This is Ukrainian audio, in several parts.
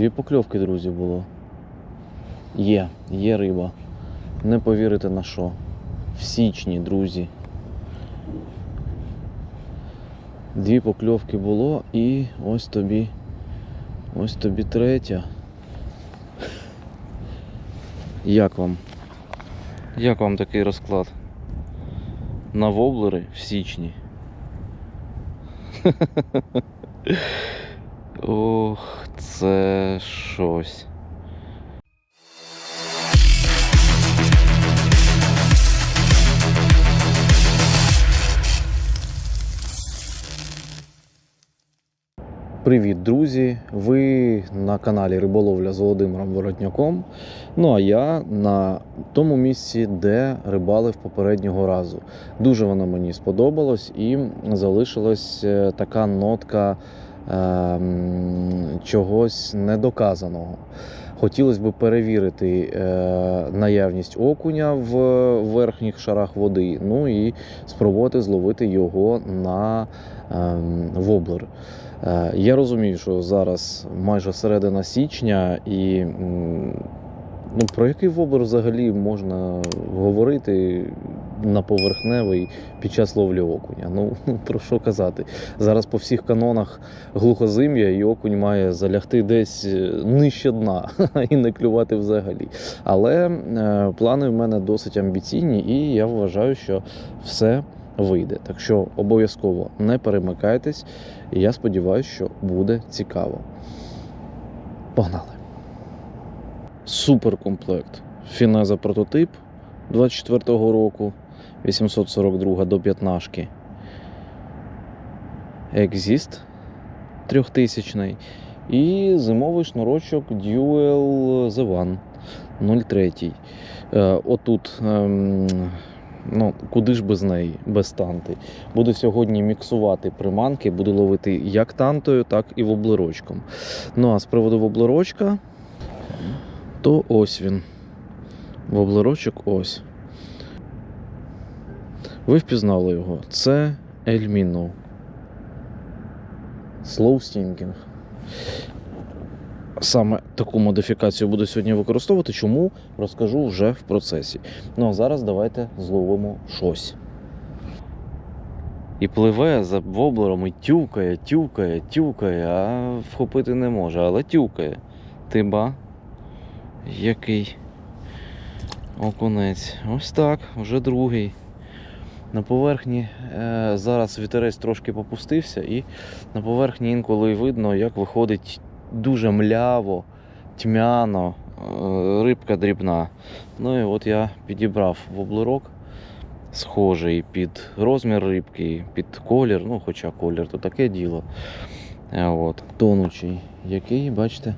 Дві покльовки, друзі, було. Є, є риба. Не повірите на що. В січні, друзі. Дві покльовки було і ось тобі. Ось тобі третя. Як вам? Як вам такий розклад? На воблери в січні. Ох, це щось. Привіт, друзі! Ви на каналі Риболовля з Володимиром Воротняком. Ну а я на тому місці, де рибалив попереднього разу. Дуже воно мені сподобалось і залишилась е, така нотка чогось недоказаного. Хотілося б перевірити е, наявність окуня в верхніх шарах води, ну і спробувати зловити його на ем, воблер. Е, Я розумію, що зараз майже середина січня, і ну, про який воблер взагалі можна говорити на поверхневий під час ловлі окуня. Ну про що казати? Зараз по всіх канонах глухозим'я і окунь має залягти десь е, нижче дна і не клювати взагалі. Але е, плани в мене досить амбіційні, і я вважаю, що все вийде. Так що обов'язково не перемикайтесь. І я сподіваюся, що буде цікаво. Погнали. Суперкомплект. Фінеза прототип 24-го року. 842 до 15. Екзіст 3000 і зимовий шнурочок Dual The One 03. Е, Отут ем, ну, куди ж без неї, без танти. Буду сьогодні міксувати приманки, буду ловити як тантою, так і воблерочком. Ну а з приводу воблерочка, то ось він. Воблерочок ось. Ви впізнали його. Це Ельміно. Slow Stinking. Саме таку модифікацію буду сьогодні використовувати. Чому розкажу вже в процесі. Ну а зараз давайте зловимо щось. І пливе за воблером і тюкає, тюкає, тюкає, а вхопити не може, але тюкає. Ти ба? Який окунець. Ось так, вже другий. На поверхні е, зараз вітерець трошки попустився, і на поверхні інколи видно, як виходить дуже мляво, тьмяно, е, рибка дрібна. Ну і от я підібрав воблерок, схожий під розмір рибки, під колір, ну хоча колір то таке діло. Е, От, тонучий, який, бачите,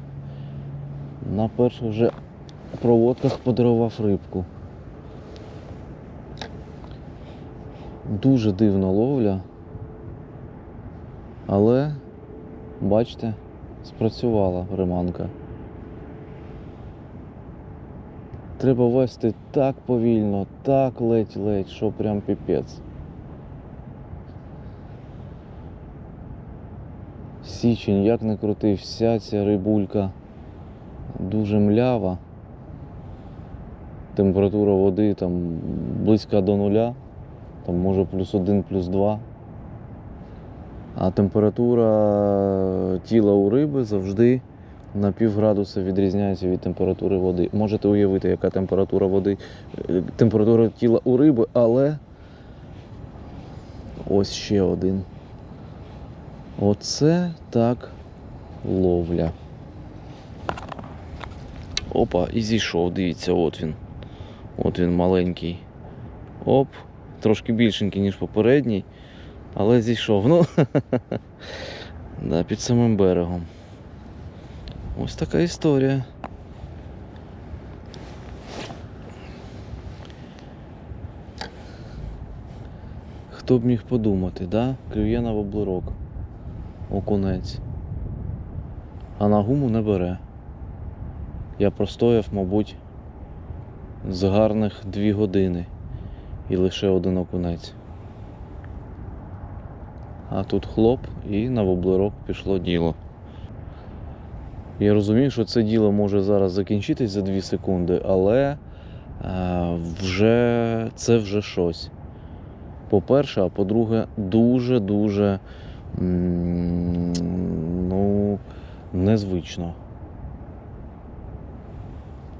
на перших вже проводках подарував рибку. Дуже дивна ловля. Але, бачите, спрацювала риманка. Треба вести так повільно, так ледь-ледь, що прям піпець. Січень, як не крути, вся ця рибулька дуже млява. Температура води там близька до нуля, там може плюс один, плюс два. А температура тіла у риби завжди на пів градуса відрізняється від температури води. Можете уявити, яка температура води, е, температура тіла у риби, але ось ще один. Оце так ловля. Опа, і зійшов, дивіться, от він. От він маленький. Оп, трошки більшенький, ніж попередній. Але зійшов. Ну, да, під самим берегом. Ось така історія. Хто б міг подумати, да? Клює на воблерок. Окунець. А на гуму не бере. Я простояв, мабуть, з гарних дві години і лише один окунець. А тут хлоп і на воблерок пішло діло. Я розумію, що це діло може зараз закінчитись за 2 секунди, але е, вже, це вже щось. По-перше, а по-друге, дуже-дуже ну, незвично.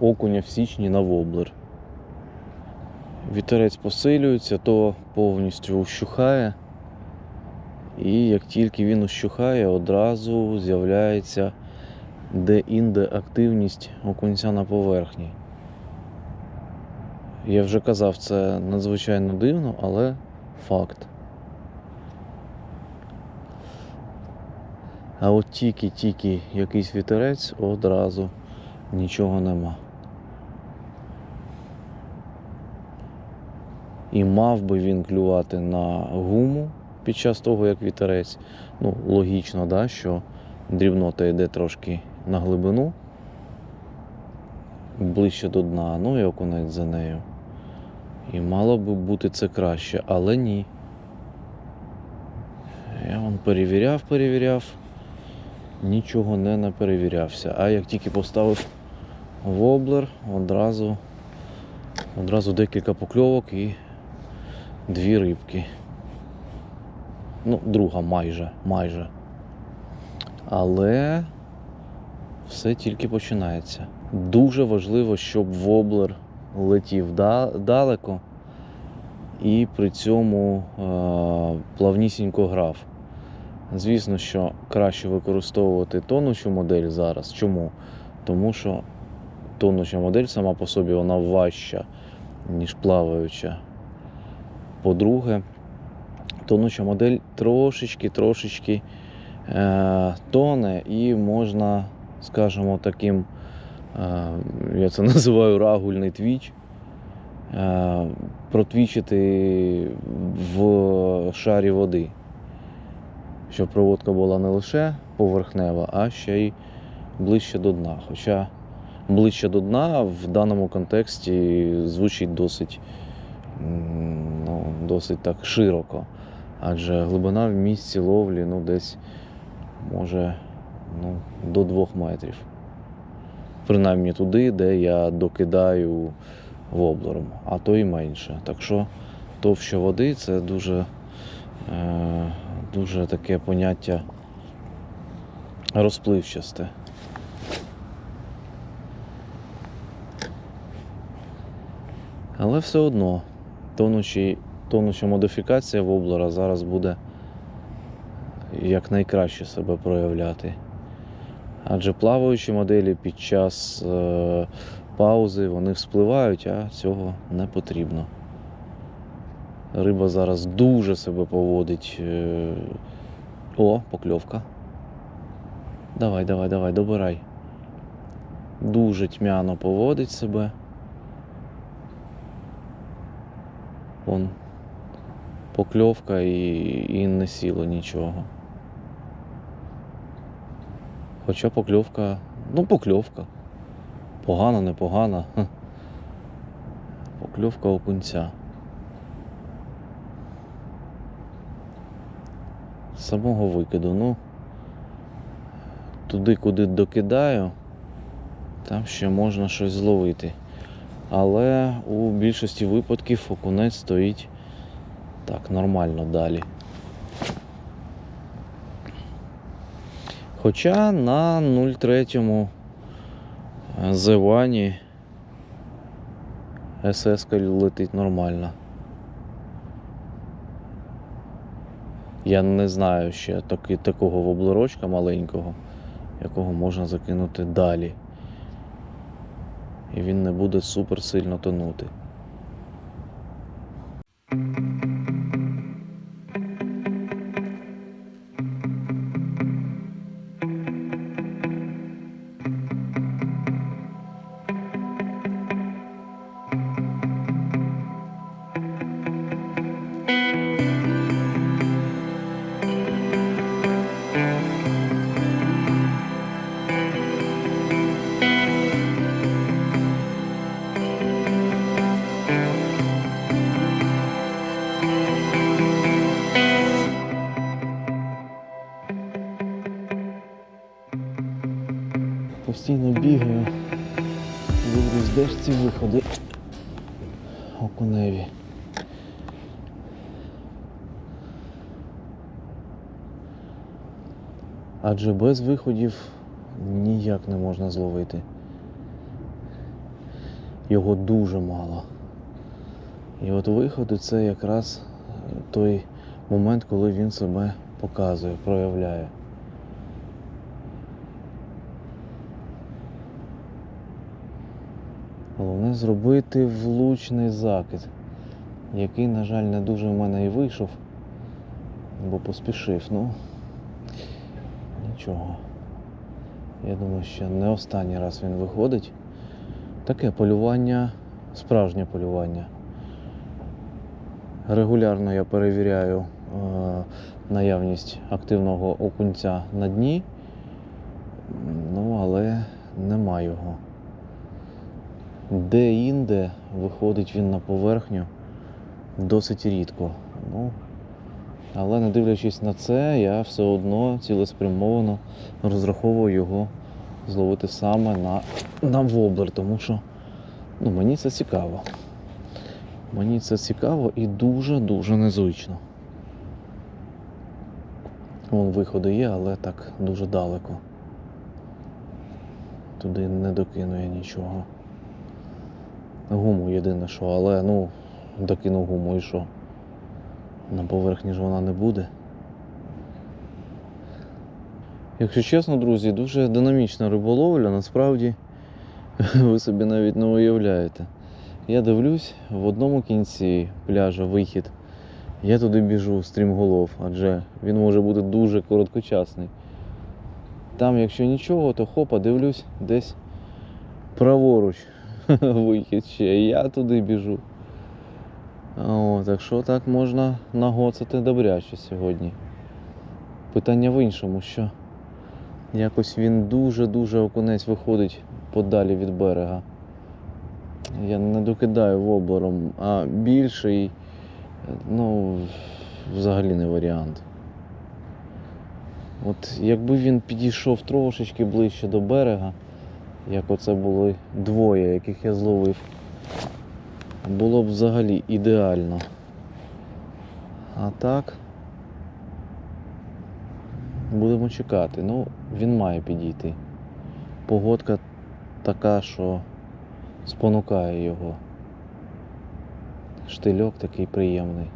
Окуня в січні на воблер. Вітерець посилюється, то повністю ущухає. І як тільки він ущухає, одразу з'являється де-інде активність окунця на поверхні. Я вже казав, це надзвичайно дивно, але факт. А от тільки-тільки якийсь вітерець, одразу нічого нема. І мав би він клювати на гуму під час того, як вітерець. Ну, логічно, да, що дрібнота йде трошки на глибину, ближче до дна, ну і окунець за нею. І мало би бути це краще, але ні. Я вам перевіряв, перевіряв, нічого не наперевірявся. А як тільки поставив воблер, одразу, одразу декілька покльовок і дві рибки. Ну, друга майже, майже. Але все тільки починається. Дуже важливо, щоб воблер летів далеко і при цьому е- плавнісінько грав. Звісно, що краще використовувати тонучу модель зараз. Чому? Тому що тонуча модель сама по собі вона важча, ніж плаваюча. По-друге, тонуча модель трошечки-трошечки е, тоне і можна, скажімо, таким, е, я це називаю рагульний твіч, е, протвічити в шарі води, щоб проводка була не лише поверхнева, а ще й ближче до дна. Хоча ближче до дна в даному контексті звучить досить, ну, досить так широко. Адже глибина в місці ловлі ну, десь може ну, до двох метрів. Принаймні туди, де я докидаю воблером, а то і менше. Так що товща води це дуже, е, дуже таке поняття розпливчасте. Але все одно тонучий, тонуча модифікація воблера зараз буде якнайкраще себе проявляти. Адже плаваючі моделі під час е, паузи вони вспливають, а цього не потрібно. Риба зараз дуже себе поводить. Е, о, покльовка. Давай, давай, давай, добирай. Дуже тьмяно поводить себе. Вон покльовка і, і не сіло нічого. Хоча покльовка, ну покльовка. Погана, непогана. Покльовка окунця. Самого викиду, ну туди, куди докидаю, там ще можна щось зловити. Але у більшості випадків окунець стоїть так нормально далі. Хоча на 0,3 зевані СС летить нормально. Я не знаю ще таки, такого воблерочка маленького, якого можна закинути далі. І він не буде супер сильно тонути. Адже без виходів ніяк не можна зловити. Його дуже мало. І от виходи це якраз той момент, коли він себе показує, проявляє. Головне зробити влучний закид, який, на жаль, не дуже в мене і вийшов, бо поспішив. Ну, нічого. Я думаю, що не останній раз він виходить. Таке полювання, справжнє полювання. Регулярно я перевіряю е, наявність активного окунця на дні, ну але нема його. Де-інде виходить він на поверхню досить рідко. Ну, але не дивлячись на це, я все одно цілеспрямовано розраховую його зловити саме на, на воблер, тому що ну, мені це цікаво. Мені це цікаво і дуже-дуже незвично. Вон виходи є, але так дуже далеко. Туди не докину я нічого. Гуму єдине що, але ну, докину гуму і що. На поверхні ж вона не буде. Якщо чесно, друзі, дуже динамічна риболовля, насправді ви собі навіть не уявляєте. Я дивлюсь, в одному кінці пляжа вихід. Я туди біжу стрімголов, адже він може бути дуже короткочасний. Там, якщо нічого, то хопа, дивлюсь, десь праворуч вихід ще. Я туди біжу. О, так що так можна нагоцати добряче сьогодні. Питання в іншому, що якось він дуже-дуже окунець виходить подалі від берега. Я не докидаю воблером, а більший, ну, взагалі не варіант. От якби він підійшов трошечки ближче до берега, як оце були двоє, яких я зловив, було б взагалі ідеально. А так, будемо чекати. Ну, він має підійти. Погодка така, що спонукає його. Штильок такий приємний.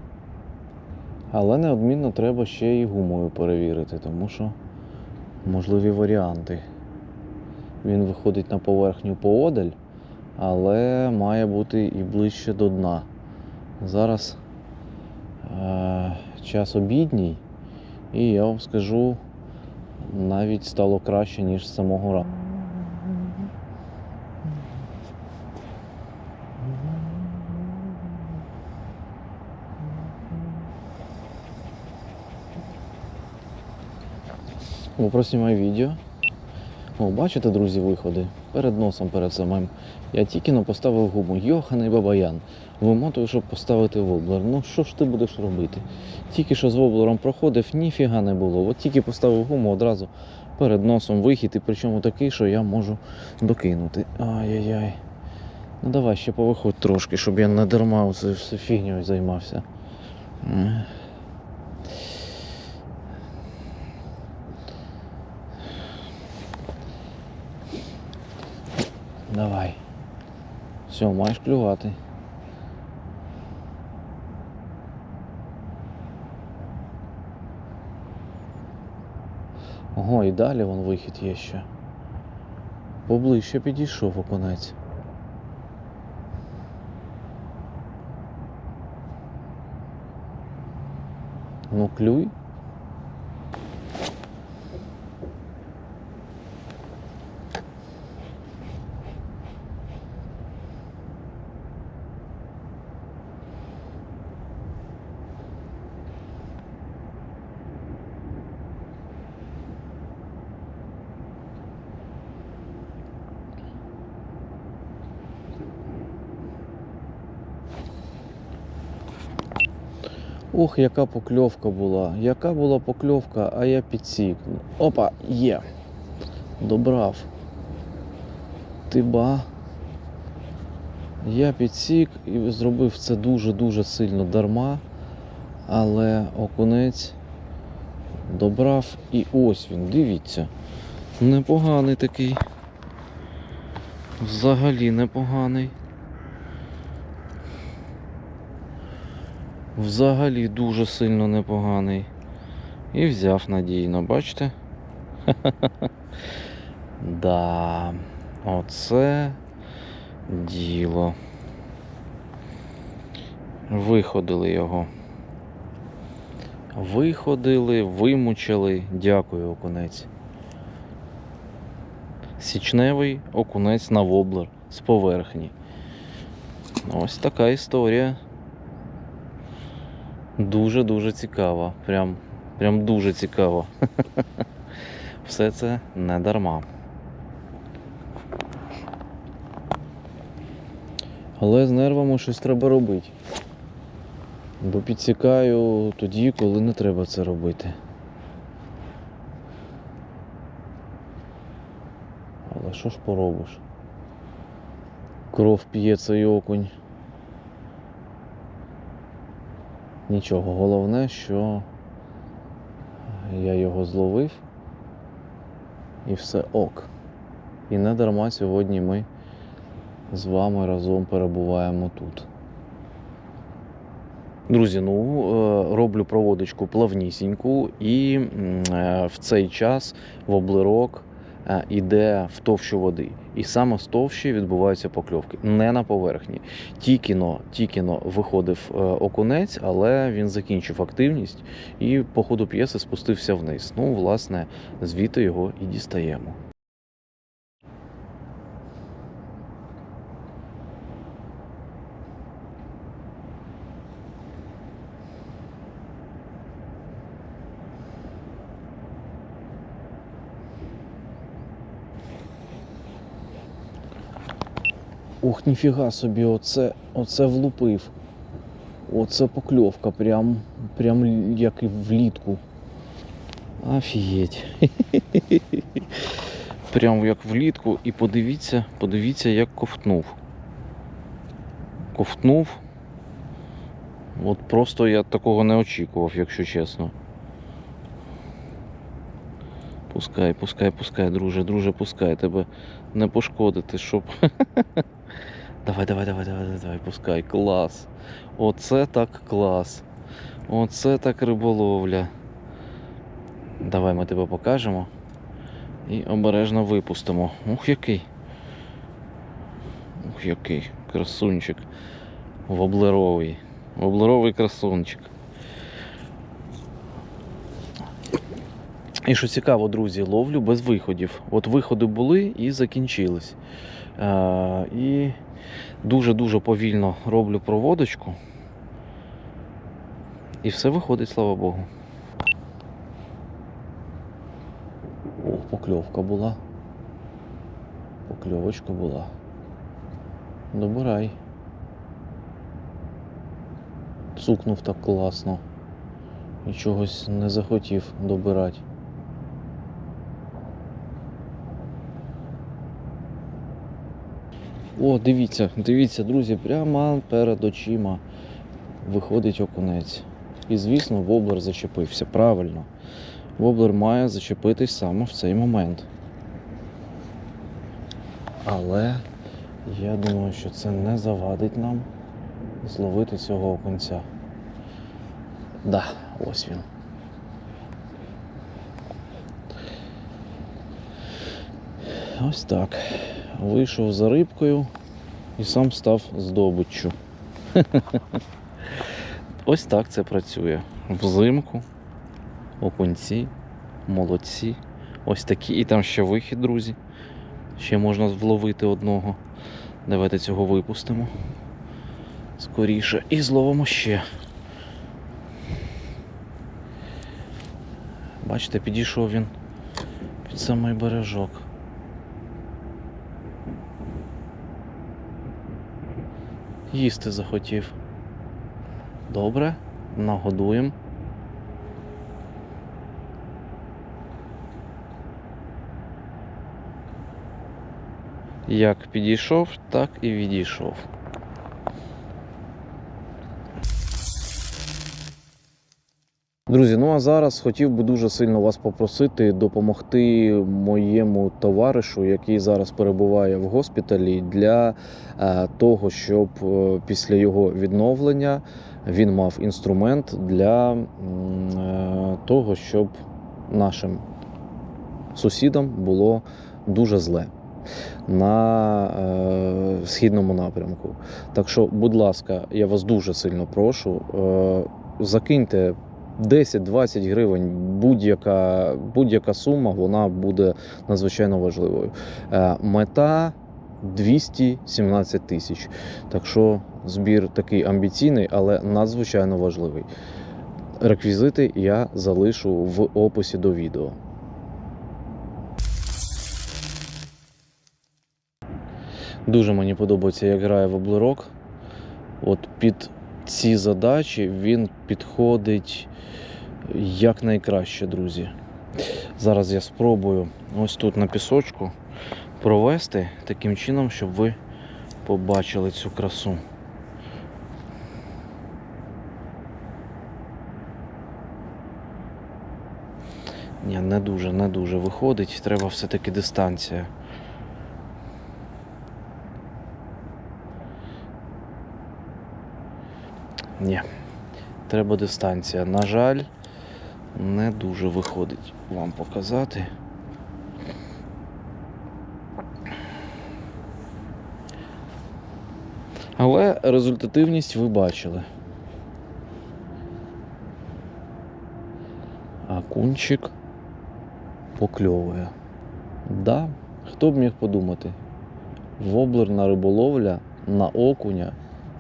Але неодмінно треба ще і гумою перевірити, тому що можливі варіанти. Він виходить на поверхню поодаль, але має бути і ближче до дна. Зараз е- час обідній, і я вам скажу, навіть стало краще, ніж з самого ранку. Вопросі моє відео. О, бачите, друзі, виходи. Перед носом перед самим. Я тільки но поставив гуму. Йоханий бабаян. Вимотую, щоб поставити воблер. Ну що ж ти будеш робити? Тільки що з воблером проходив, ніфіга не було. От тільки поставив гуму одразу перед носом вихід, і причому такий, що я можу докинути. Ай-яй-яй. Ну давай ще повиходь трошки, щоб я не дарма це все фігньою займався. Давай. Все, маєш клювати. Ого, і далі вон вихід є ще. Поближче підійшов оконець. Ну, клюй. Ох, яка покльовка була. Яка була покльовка, а я підсік. Опа, є. Добрав. Ти ба. Я підсік і зробив це дуже-дуже сильно дарма, але окунець добрав і ось він, дивіться. Непоганий такий. Взагалі непоганий. Взагалі дуже сильно непоганий. І взяв надійно, бачите? Да, оце діло. Виходили його. Виходили, вимучили. Дякую, окунець. Січневий окунець на воблер з поверхні. Ось така історія. Дуже-дуже цікава. Прям, прям дуже цікаво. Все це не дарма. Але з нервами щось треба робити. Бо підсікаю тоді, коли не треба це робити. Але що ж поробиш? Кров п'є цей окунь. Нічого, головне, що я його зловив і все ок. І не дарма сьогодні ми з вами разом перебуваємо тут. Друзі, ну е, роблю проводочку плавнісіньку, і е, в цей час воблерок е, іде в товщу води. І саме з товщі відбуваються покльовки, не на поверхні. Тільки-но, тільки-но виходив е, окунець, але він закінчив активність і по ходу п'єси спустився вниз. Ну, власне, звідти його і дістаємо. Ох, ніфіга собі, оце, оце влупив. Оце покльовка, прям, прям як і влітку. Офігеть. Прям як влітку. І подивіться, подивіться, як ковтнув. Ковтнув. От просто я такого не очікував, якщо чесно. Пускай, пускай, пускай, друже, друже, пускай тебе не пошкодити, щоб. Давай, давай, давай, давай, давай, пускай. Клас. Оце так клас. Оце так риболовля. Давай ми тебе покажемо. І обережно випустимо. Ух, який. Ух, який красунчик. Воблеровий. Воблеровий красунчик. І що цікаво, друзі, ловлю без виходів. От виходи були і закінчились. Е, і дуже-дуже повільно роблю проводочку. І все виходить, слава Богу. Ох, покльовка була. Покльовочка була. Добирай. Цукнув так класно. І чогось не захотів добирати. О, дивіться, дивіться, друзі, прямо перед очима виходить окунець. І, звісно, воблер зачепився. Правильно. Воблер має зачепитись саме в цей момент. Але я думаю, що це не завадить нам зловити цього окунця. Да, ось він. Ось так. Вийшов за рибкою і сам став здобиччю. Ось так це працює. Взимку, окунці, молодці. Ось такі. І там ще вихід, друзі. Ще можна вловити одного. Давайте цього випустимо. Скоріше. І зловимо ще. Бачите, підійшов він під самий бережок. Їсти захотів. Добре, нагодуємо. Як підійшов, так і відійшов. Друзі, ну а зараз хотів би дуже сильно вас попросити допомогти моєму товаришу, який зараз перебуває в госпіталі, для е, того, щоб е, після його відновлення він мав інструмент для е, того, щоб нашим сусідам було дуже зле на е, східному напрямку. Так що, будь ласка, я вас дуже сильно прошу, е, закиньте 10-20 гривень, будь-яка, будь-яка сума, вона буде надзвичайно важливою. Е, мета 217 тисяч. Так що збір такий амбіційний, але надзвичайно важливий. Реквізити я залишу в описі до відео. Дуже мені подобається, як грає воблерок. От під ці задачі він підходить якнайкраще, друзі. Зараз я спробую ось тут на пісочку провести таким чином, щоб ви побачили цю красу. Ні, не дуже, не дуже виходить. Треба все-таки дистанція. Ні, треба дистанція. На жаль, не дуже виходить вам показати. Але результативність ви бачили. А кунчик покльовує. Да, хто б міг подумати? Воблерна риболовля на окуня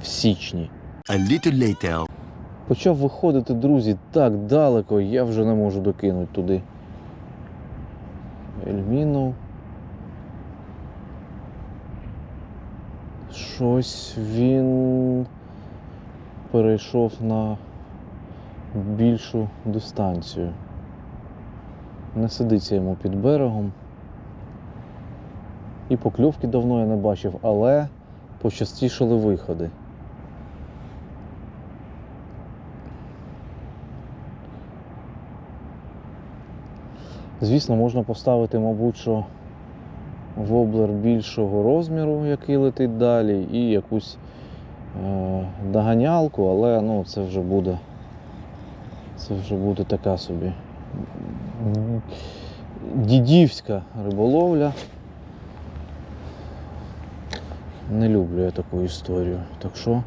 в січні. A little later. Почав виходити, друзі, так далеко, я вже не можу докинути туди. Ельміну. Щось він перейшов на більшу дистанцію. Не сидиться йому під берегом. І покльовки давно я не бачив, але почастішали виходи. Звісно, можна поставити, мабуть, що воблер більшого розміру, який летить далі, і якусь е, доганялку, але ну, це вже буде. Це вже буде така собі дідівська риболовля. Не люблю я таку історію. Так що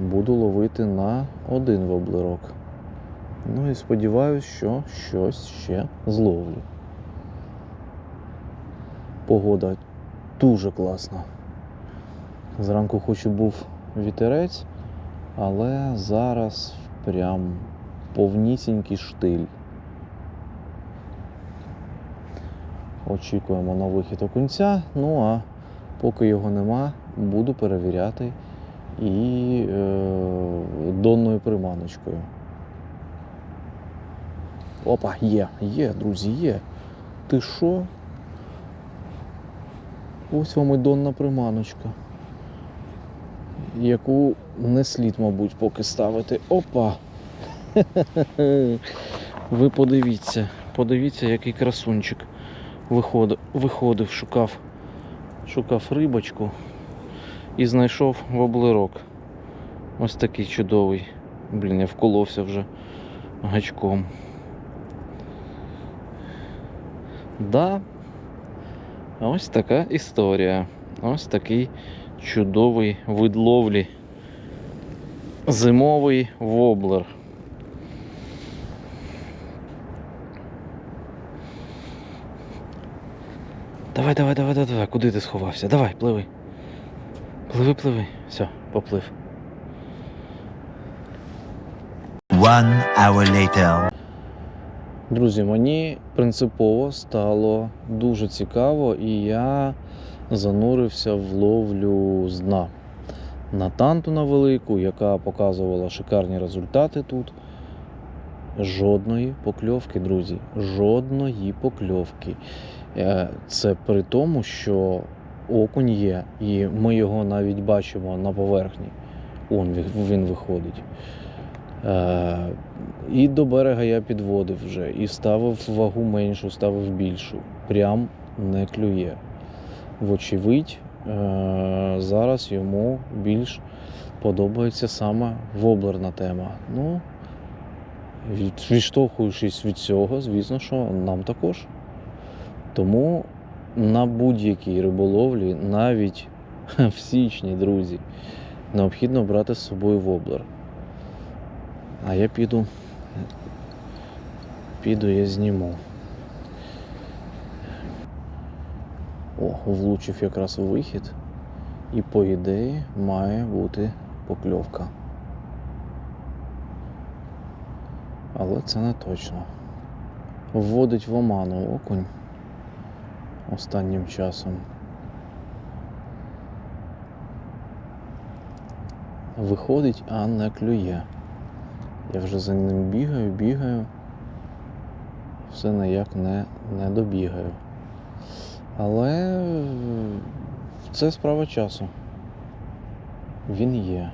буду ловити на один воблерок. Ну і сподіваюся, що щось ще зловлю. Погода дуже класна. Зранку хоч і був вітерець, але зараз прям повнісінький штиль. Очікуємо на вихід окунця, ну а поки його нема, буду перевіряти і е, донною приманочкою. Опа, є, є, друзі, є. Ти що? Ось вам і донна приманочка. Яку не слід, мабуть, поки ставити. Опа! Ви подивіться, подивіться, який красунчик виходив, виходив шукав, шукав рибочку і знайшов воблерок. Ось такий чудовий. Блін, я вколовся вже гачком. Да, ось така історія. Ось такий чудовий вид ловлі. Зимовий воблер. Давай, давай, давай, давай, давай. Куди ти сховався? Давай, пливи. Пливи, пливи. Все, поплив. One hour later. Друзі, мені принципово стало дуже цікаво, і я занурився в ловлю з дна. На танту на велику, яка показувала шикарні результати тут. Жодної покльовки, друзі. Жодної покльовки. Е, Це при тому, що окунь є, і ми його навіть бачимо на поверхні. Он він- він виходить. Е, і до берега я підводив вже, і ставив вагу меншу, ставив більшу. Прям не клює. Вочевидь, е, зараз йому більш подобається саме воблерна тема. Ну, відштовхуючись від цього, звісно, що нам також. Тому на будь-якій риболовлі, навіть в січні, друзі, необхідно брати з собою воблер. А я піду. Піду, я зніму. О, влучив якраз вихід. І по ідеї має бути покльовка. Але це не точно. Вводить в оману окунь останнім часом. Виходить, а не клює. Я вже за ним бігаю, бігаю. Все ніяк не, не добігаю. Але це справа часу. Він є.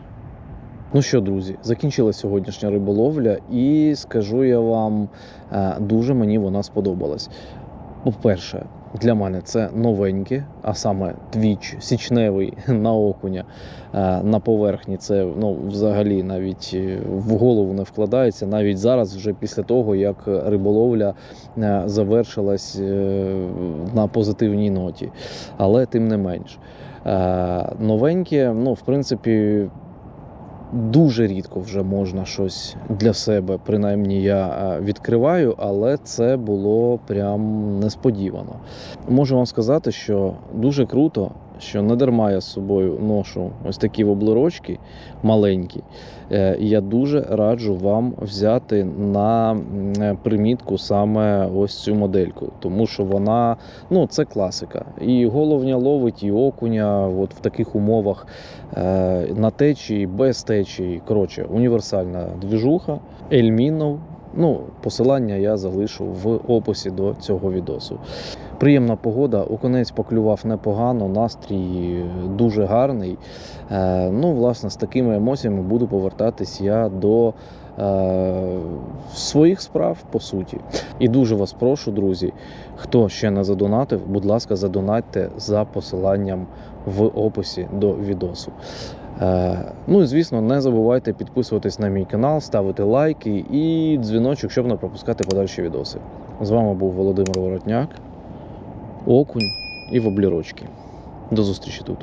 Ну що, друзі, закінчилась сьогоднішня риболовля, і скажу я вам, е, дуже мені вона сподобалась. По-перше, для мене це новеньке, а саме твіч січневий на окуня е, на поверхні. Це ну, взагалі навіть е, в голову не вкладається, навіть зараз, вже після того, як риболовля е, завершилась на позитивній ноті. Але тим не менш. Новеньке, ну, в принципі, дуже рідко вже можна щось для себе, принаймні я е, відкриваю, але це було прям несподівано. Можу вам сказати, що дуже круто, що не я з собою ношу ось такі воблерочки маленькі. Е, Я дуже раджу вам взяти на е, примітку саме ось цю модельку, тому що вона ну це класика. І головня ловить, і окуня от в таких умовах е, на течії, без течії. Коротше, універсальна двіжуха, Ельмінов. Ну, посилання я залишу в описі до цього відосу. Приємна погода, окунець поклював непогано, настрій дуже гарний. Е, ну, власне, з такими емоціями буду повертатись я до е, своїх справ, по суті. І дуже вас прошу, друзі, хто ще не задонатив, будь ласка, задонатьте за посиланням в описі до відосу. Е, ну і звісно, не забувайте підписуватись на мій канал, ставити лайки і дзвіночок, щоб не пропускати подальші відоси. З вами був Володимир Воротняк, Окунь і Воблірочки. До зустрічі тут.